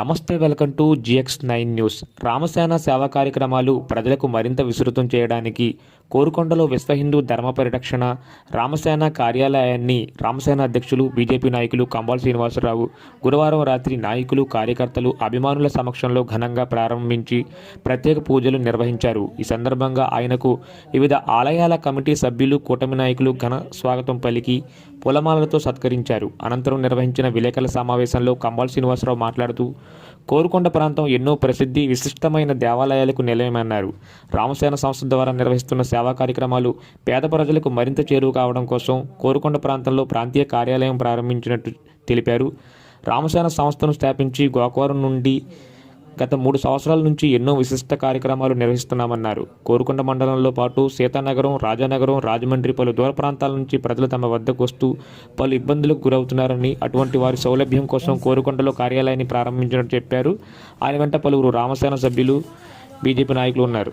నమస్తే welcome to GX nine news. Ramasena సేవా కార్యక్రమాలు ప్రజలకు మరింత విస్తృతం చేయడానికి కోరుకొండలో విశ్వ హిందూ ధర్మ పరిరక్షణ రామసేన కార్యాలయాన్ని రామసేన అధ్యక్షులు బీజేపీ నాయకులు కంబాల్ శ్రీనివాసరావు గురువారం రాత్రి నాయకులు కార్యకర్తలు అభిమానుల సమక్షంలో ఘనంగా ప్రారంభించి ప్రత్యేక పూజలు నిర్వహించారు. ఈ సందర్భంగా ఆయనకు వివిధ ఆలయాల కమిటీ సభ్యులు కూటమి నాయకులు ఘన స్వాగతం పలికి పూలమాలలతో సత్కరించారు. అనంతరం నిర్వహించిన విలేకరుల సమావేశంలో కంబాల్ శ్రీనివాసరావు మాట్లాడుతూ కోరుకొండ ప్రాంతం ఎన్నో ప్రసిద్ధి విశిష్టమైన దేవాలయాలకు నిలయమన్నారు. రామసేన సంస్థ ద్వారా నిర్వహిస్తున్న సేవా కార్యక్రమాలు పేద ప్రజలకు మరింత చేరువ కావడం కోసం కోరుకొండ ప్రాంతంలో ప్రాంతీయ కార్యాలయం ప్రారంభించినట్టు తెలిపారు. రామసేన సంస్థను స్థాపించి గోకవరం నుండి గత మూడు సంవత్సరాల నుంచి ఎన్నో విశిష్ట కార్యక్రమాలు నిర్వహిస్తున్నామన్నారు. కోరుకొండ మండలంలో పాటు సీతానగరం రాజానగరం రాజమండ్రి పలు దూర ప్రాంతాల నుంచి ప్రజలు తమ వద్దకు వస్తూ పలు ఇబ్బందులకు గురవుతున్నారని అటువంటి వారి సౌలభ్యం కోసం కోరుకొండలో కార్యాలయాన్ని ప్రారంభించినట్టు చెప్పారు. ఆయన వెంట పలువురు రామసేన సభ్యులు బీజేపీ నాయకులు ఉన్నారు.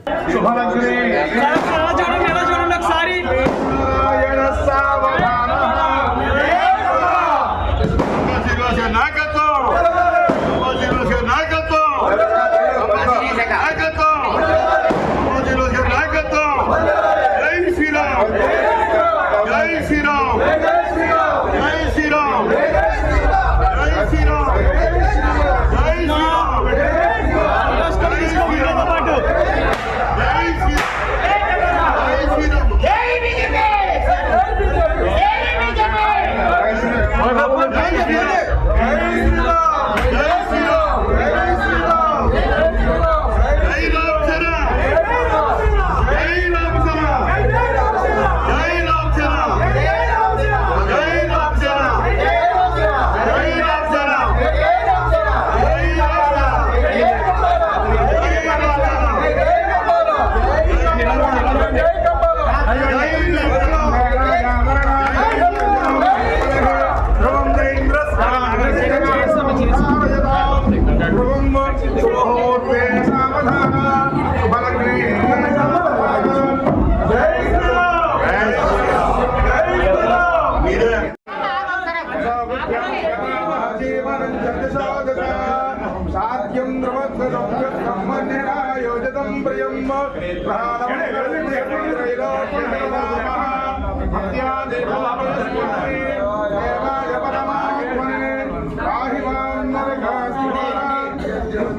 సాధ్యం ద్రవద్గమ్యోజితం ప్రియం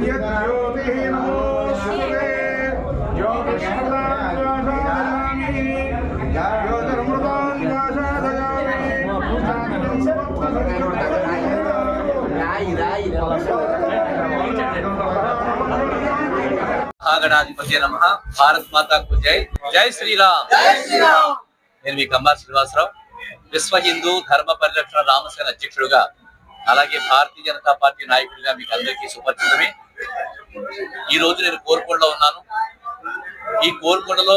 దేవాయ ఆగడాధిపతి నమ. భారత్ మాతాకు జై. జై శ్రీరామ్. నేను మీ కమ్మా శ్రీనివాసరావు విశ్వ హిందూ ధర్మ పరిరక్షణ రామసేన అధ్యక్షుడుగా అలాగే భారతీయ జనతా పార్టీ నాయకుడిగా మీకు అందరికీ సుపరిచితమే. ఈ రోజు నేను కోరుకొండలో ఉన్నాను. ఈ కోరుకొండలో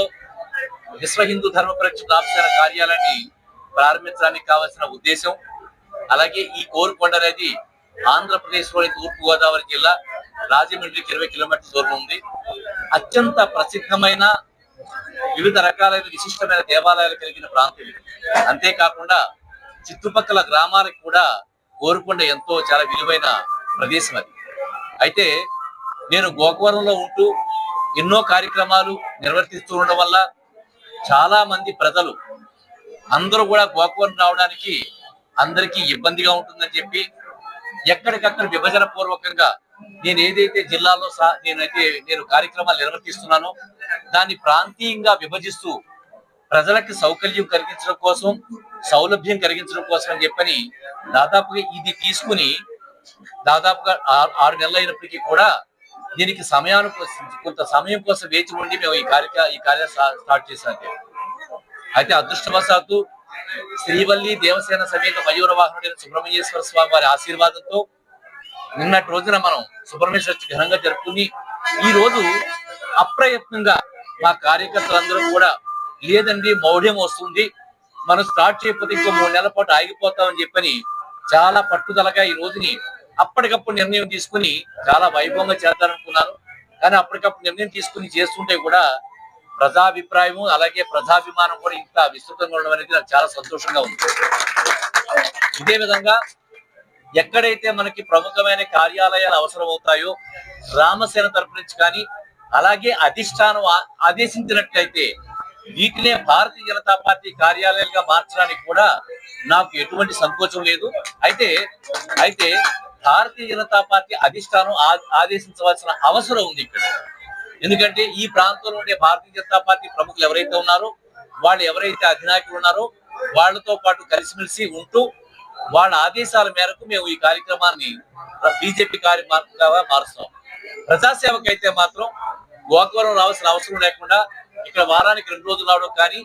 విశ్వ హిందూ ధర్మ పరిరక్షణ రామసేన కార్యాలయాన్ని ప్రారంభించడానికి కావాల్సిన ఉద్దేశం అలాగే ఈ కోరుకొండ అనేది ఆంధ్రప్రదేశ్లోని తూర్పు గోదావరి జిల్లా రాజమండ్రికి ఇరవై కిలోమీటర్ల దూరం ఉంది. అత్యంత ప్రసిద్ధమైన వివిధ రకాలైన విశిష్టమైన దేవాలయాలు కలిగిన ప్రాంతం ఇది. అంతేకాకుండా చుట్టుపక్కల గ్రామాలకు కూడా కోరుకొండ ఎంతో చాలా విలువైన ప్రదేశం అది. అయితే నేను గోకవరంలో ఉంటూ ఎన్నో కార్యక్రమాలు నిర్వర్తిస్తూ ఉండడం వల్ల చాలా మంది ప్రజలు అందరూ కూడా గోకవరం రావడానికి అందరికీ ఇబ్బందిగా ఉంటుందని చెప్పి ఎక్కడికక్కడ విభజన పూర్వకంగా నేను ఏదైతే జిల్లాలో సహా నేనైతే నేను కార్యక్రమాలు నిర్వర్తిస్తున్నానో దాన్ని ప్రాంతీయంగా విభజిస్తూ ప్రజలకు సౌకర్యం కలిగించడం కోసం సౌలభ్యం కలిగించడం కోసం అని చెప్పని దాదాపుగా ఇది తీసుకుని దాదాపుగా ఆరు నెలలు అయినప్పటికీ కూడా దీనికి సమయాను కొంత సమయం కోసం వేచి ఉండి మేము ఈ కార్య ఈ కార్య స్టార్ట్ చేశాను అయితే అదృష్టవశాత్తు శ్రీవల్లి దేవసేన సమేత మయూర వాహనుడైన సుబ్రహ్మణ్యేశ్వర స్వామి వారి ఆశీర్వాదంతో నిన్నటి రోజున మనం సుబ్రహ్మణ్యేశ్వర ఘనంగా జరుపుకుని ఈ రోజు అప్రయత్నంగా మా కార్యకర్తలందరూ కూడా లేదండి మౌఢ్యం వస్తుంది. మనం స్టార్ట్ చేయకపోతే ఇంకో మూడు నెలల పాటు ఆగిపోతామని చెప్పని చాలా పట్టుదలగా ఈ రోజుని అప్పటికప్పుడు నిర్ణయం తీసుకుని చాలా వైభవంగా చేద్దామనుకున్నాను. కానీ అప్పటికప్పుడు నిర్ణయం తీసుకుని చేస్తుంటే కూడా ప్రజాభిప్రాయము అలాగే ప్రజాభిమానం కూడా ఇంత విస్తృతంగా ఉండడం అనేది నాకు చాలా సంతోషంగా ఉంది. ఇదే విధంగా ఎక్కడైతే మనకి ప్రముఖమైన కార్యాలయాలు అవసరం అవుతాయో రామసేన తరపు నుంచి కానీ అలాగే అధిష్టానం ఆదేశించినట్లయితే వీటినే భారతీయ జనతా పార్టీ కార్యాలయాలుగా మార్చడానికి కూడా నాకు ఎటువంటి సంకోచం లేదు. అయితే అయితే భారతీయ జనతా పార్టీ అధిష్టానం ఆదేశించవలసిన అవసరం ఉంది ఇక్కడ. ఎందుకంటే ఈ ప్రాంతంలో ఉండే భారతీయ జనతా పార్టీ ప్రముఖులు ఎవరైతే ఉన్నారో వాళ్ళు ఎవరైతే అధినాయకులు ఉన్నారో వాళ్ళతో పాటు కలిసిమెలిసి ఉంటూ వాళ్ళ ఆదేశాల మేరకు మేము ఈ కార్యక్రమాన్ని బీజేపీ కార్యక్రమంగా మారుస్తాం. ప్రజాసేవకు అయితే మాత్రం గోకవరం రావాల్సిన అవసరం లేకుండా ఇక్కడ వారానికి రెండు రోజులు రావడం కానీ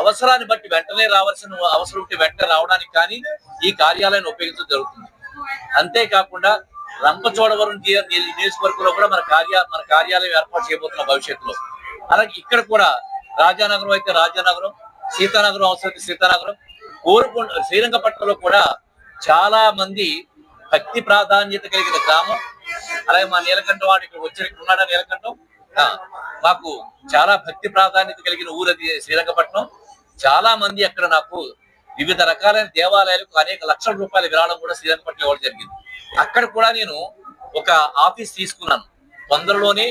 అవసరాన్ని బట్టి వెంటనే రావాల్సిన అవసరం ఉంటే వెంటనే రావడానికి కానీ ఈ కార్యాలయాన్ని ఉపయోగించడం జరుగుతుంది. అంతేకాకుండా రంపచోడవరం నియోజకవర్గంలో కూడా మన కార్య మన కార్యాలయం ఏర్పాటు చేయబోతున్నాం భవిష్యత్తులో. అలాగే ఇక్కడ కూడా రాజానగరం అయితే రాజానగరం సీతానగరం అవసరం సీతానగరం కోరుకొండ శ్రీరంగపట్నంలో కూడా చాలా మంది భక్తి ప్రాధాన్యత కలిగిన గ్రామం. అలాగే మా నీలకంఠం వాడు ఇక్కడ వచ్చి ఉన్నాడా నీలకంఠం? మాకు చాలా భక్తి ప్రాధాన్యత కలిగిన ఊరు అది శ్రీరంగపట్నం. చాలా మంది అక్కడ నాకు వివిధ రకాలైన దేవాలయాలకు అనేక లక్షల రూపాయల విరాళం కూడా శ్రీరంగపట్నం ఇవ్వడం జరిగింది. అక్కడ కూడా నేను ఒక ఆఫీస్ తీసుకున్నాను. తొందరలోనే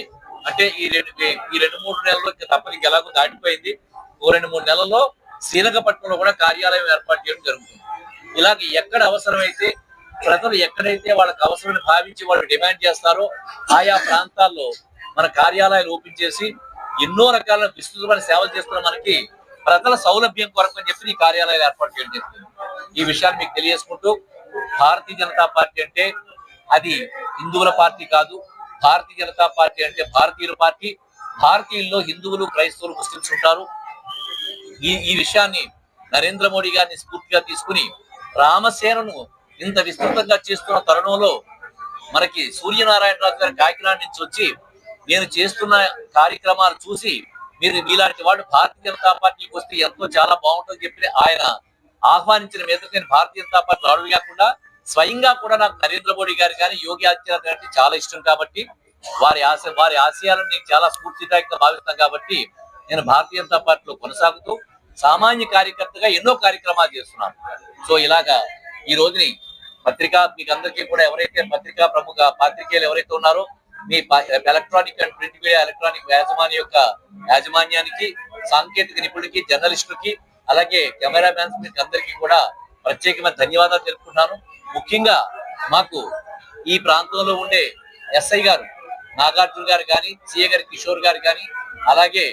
అంటే ఈ రెండు ఈ రెండు మూడు నెలల్లో ఇంకా తప్పని ఎలాగో దాటిపోయింది. ఓ రెండు మూడు నెలల్లో శ్రీరంగపట్నంలో కూడా కార్యాలయం ఏర్పాటు చేయడం జరుగుతుంది. ఇలాగ ఎక్కడ అవసరమైతే ప్రజలు ఎక్కడైతే వాళ్ళకి అవసరమని భావించి వాళ్ళు డిమాండ్ చేస్తారో ఆయా ప్రాంతాల్లో మన కార్యాలయాలు ఓపెన్ చేసి ఎన్నో రకాల విస్తృతమైన సేవలు చేస్తున్న మనకి ప్రజల సౌలభ్యం కొరకు అని చెప్పి ఈ కార్యాలయాలు ఏర్పాటు చేయడం జరుగుతుంది. ఈ విషయాన్ని మీకు తెలియజేసుకుంటూ భారతీయ జనతా పార్టీ అంటే అది హిందువుల పార్టీ కాదు భారతీయ జనతా పార్టీ అంటే భారతీయుల పార్టీ. భారతీయుల్లో హిందువులు క్రైస్తవులు ముస్లింస్ ఉంటారు. ఈ ఈ విషయాన్ని నరేంద్ర మోడీ గారిని స్ఫూర్తిగా తీసుకుని రామసేనను ఇంత విస్తృతంగా చేస్తున్న తరుణంలో మనకి సూర్యనారాయణరాజు గారి కాకినాడ నుంచి వచ్చి నేను చేస్తున్న కార్యక్రమాలు చూసి మీరు మీలాంటి వాళ్ళు భారతీయ జనతా పార్టీకి వస్తే ఎంతో చాలా బాగుంటుందని చెప్పి ఆయన ఆహ్వానించిన మీద నేను భారతీయ జనతా పార్టీ రాడు కాకుండా స్వయంగా కూడా నాకు నరేంద్ర మోడీ గారు కానీ యోగి ఆదిత్యనాథ్ గారి చాలా ఇష్టం కాబట్టి వారి ఆశ వారి ఆశయాలను నేను చాలా స్ఫూర్తిదాయకంగా భావిస్తాను కాబట్టి నేను భారతీయ జనతా పార్టీలో కొనసాగుతూ సామాన్య కార్యకర్తగా ఎన్నో కార్యక్రమాలు చేస్తున్నాను సో ఇలాగా ఈ రోజుని పత్రికా మీకు అందరికీ కూడా ఎవరైతే పత్రికా ప్రముఖ పాత్రికేయులు ఎవరైతే ఉన్నారో మీ electronic and print media electronic యాజమాన్య యొక్క యాజమాన్యానికి సాంకేతిక నిపుణులకి జర్నలిస్టులకి అలాగే కెమెరా మ్యాన్స్ మీకు అందరికీ కూడా ప్రత్యేకమైన ధన్యవాదాలు తెలుపుతున్నాను ముఖ్యంగా మాకు ఈ ప్రాంతంలో ఉండే ఎస్ఐ గారు నాగార్జున గారు కానీ సిఏ గారి కిషోర్ గారు కానీ అలాగే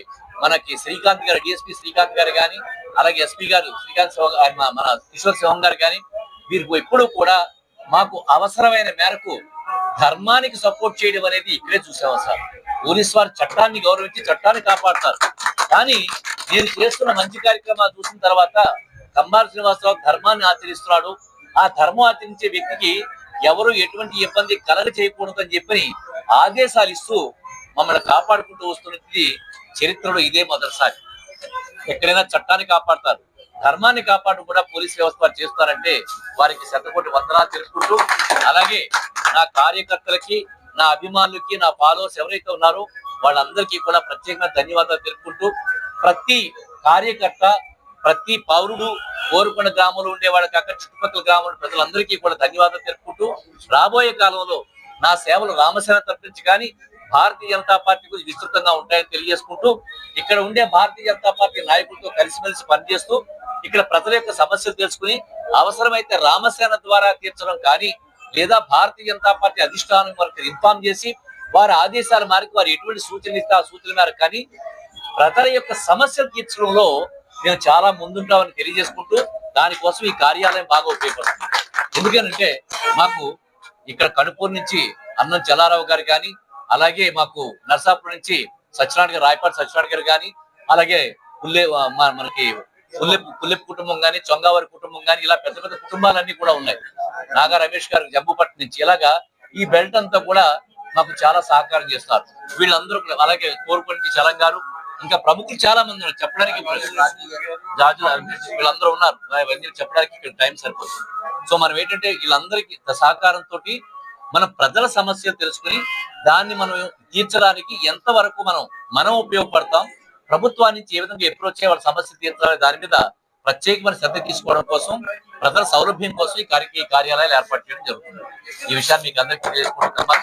మనకి శ్రీకాంత్ గారు డిఎస్పీ శ్రీకాంత్ గారు కానీ అలాగే ఎస్పీ గారు శ్రీకాంత్ శివ మన- కిషోర్ గారు కానీ వీరు ఎప్పుడు కూడా మాకు అవసరమైన మేరకు ధర్మానికి సపోర్ట్ చేయడం అనేది ఇక్కడే చూసాము సార్. పోలీస్ వారు చట్టాన్ని గౌరవించి చట్టాన్ని కాపాడతారు. కానీ నేను చేస్తున్న మంచి కార్యక్రమాలు చూసిన తర్వాత కంబాల శ్రీనివాసరావు ధర్మాన్ని ఆచరిస్తున్నాడు. ఆ ధర్మం ఆచరించే వ్యక్తికి ఎవరు ఎటువంటి ఇబ్బంది కలగ చేయకూడదు అని చెప్పి ఆదేశాలు ఇస్తూ మమ్మల్ని కాపాడుకుంటూ వస్తున్నది చరిత్రలో ఇదే మొదటిసారి. ఎక్కడైనా చట్టాన్ని కాపాడతారు ధర్మాన్ని కాపాడు కూడా పోలీస్ వ్యవస్థ వారు చేస్తారంటే వారికి శతకోటి వందనాలు తెలుసుకుంటూ అలాగే నా కార్యకర్తలకి నా అభిమానులకి నా ఫాలోవర్స్ ఎవరైతే ఉన్నారో వాళ్ళందరికీ కూడా ప్రత్యేకంగా ధన్యవాదాలు తెలుపుకుంటూ ప్రతి కార్యకర్త ప్రతి పౌరుడు కోరుకున్న గ్రామంలో ఉండే వాళ్ళకి అక్కడ చుట్టుపక్కల గ్రామంలో ప్రజలందరికీ కూడా ధన్యవాదాలు తెలుపుకుంటూ రాబోయే కాలంలో నా సేవలు రామసేన తరపు నుంచి కానీ భారతీయ జనతా పార్టీ గురించి విస్తృతంగా ఉంటాయని తెలియజేసుకుంటూ ఇక్కడ ఉండే భారతీయ జనతా పార్టీ నాయకులతో కలిసిమెలిసి పనిచేస్తూ ఇక్కడ ప్రజల యొక్క సమస్యలు తెలుసుకుని అవసరమైతే రామసేన ద్వారా తీర్చడం కానీ లేదా భారతీయ జనతా పార్టీ అధిష్టానం వరకు ఇన్ఫార్మ్ చేసి వారి ఆదేశాల మేరకు వారు ఎటువంటి సూచనలు ఇస్తే ఆ సూచన మేరకు కానీ ప్రజల యొక్క సమస్యలు తీర్చడంలో మేము చాలా ముందుంటామని తెలియజేసుకుంటూ దానికోసం ఈ కార్యాలయం బాగా ఉపయోగపడుతుంది. ఎందుకనంటే మాకు ఇక్కడ కనుపూర్ నుంచి అన్నం చలారావు గారు కానీ అలాగే మాకు నర్సాపూర్ నుంచి సత్యనారాయణ గారు రాయపాటి సత్యనారాయణ గారు కానీ అలాగే పుల్లె మనకి పుల్లె పుల్లెపు కుటుంబం కానీ చొంగావారి కుటుంబం కానీ ఇలా పెద్ద పెద్ద కుటుంబాలన్నీ కూడా ఉన్నాయి. నాగా రమేష్ గారు జంబుపట్నం నుంచి. ఇలాగా ఈ బెల్ట్ అంతా కూడా మాకు చాలా సహకారం చేస్తారు. వీళ్ళందరూ కూడా అలాగే కోరుకొని చలం గారు ఇంకా ప్రముఖులు చాలా మంది ఉన్నారు. చెప్పడానికి జాజు వీళ్ళందరూ ఉన్నారు. చెప్పడానికి ఇక్కడ టైం సరిపోతుంది. సో మనం ఏంటంటే వీళ్ళందరికీ సహకారంతో మన ప్రజల సమస్య తెలుసుకుని దాన్ని మనం తీర్చడానికి ఎంతవరకు మనం మనం ఉపయోగపడతాం ప్రభుత్వానికి ఏ విధంగా ఎప్రోచ్ అయ్యే వాళ్ళ సమస్య తీర్చాలి దాని మీద ప్రత్యేకమైన శ్రద్ధ తీసుకోవడం కోసం ప్రజల సౌలభ్యం కోసం ఈ కార్య కార్యాలయాలు ఏర్పాటు చేయడం జరుగుతుంది. ఈ విషయాన్ని మీకు అందరికీ తెలియజేసుకుంటున్నాం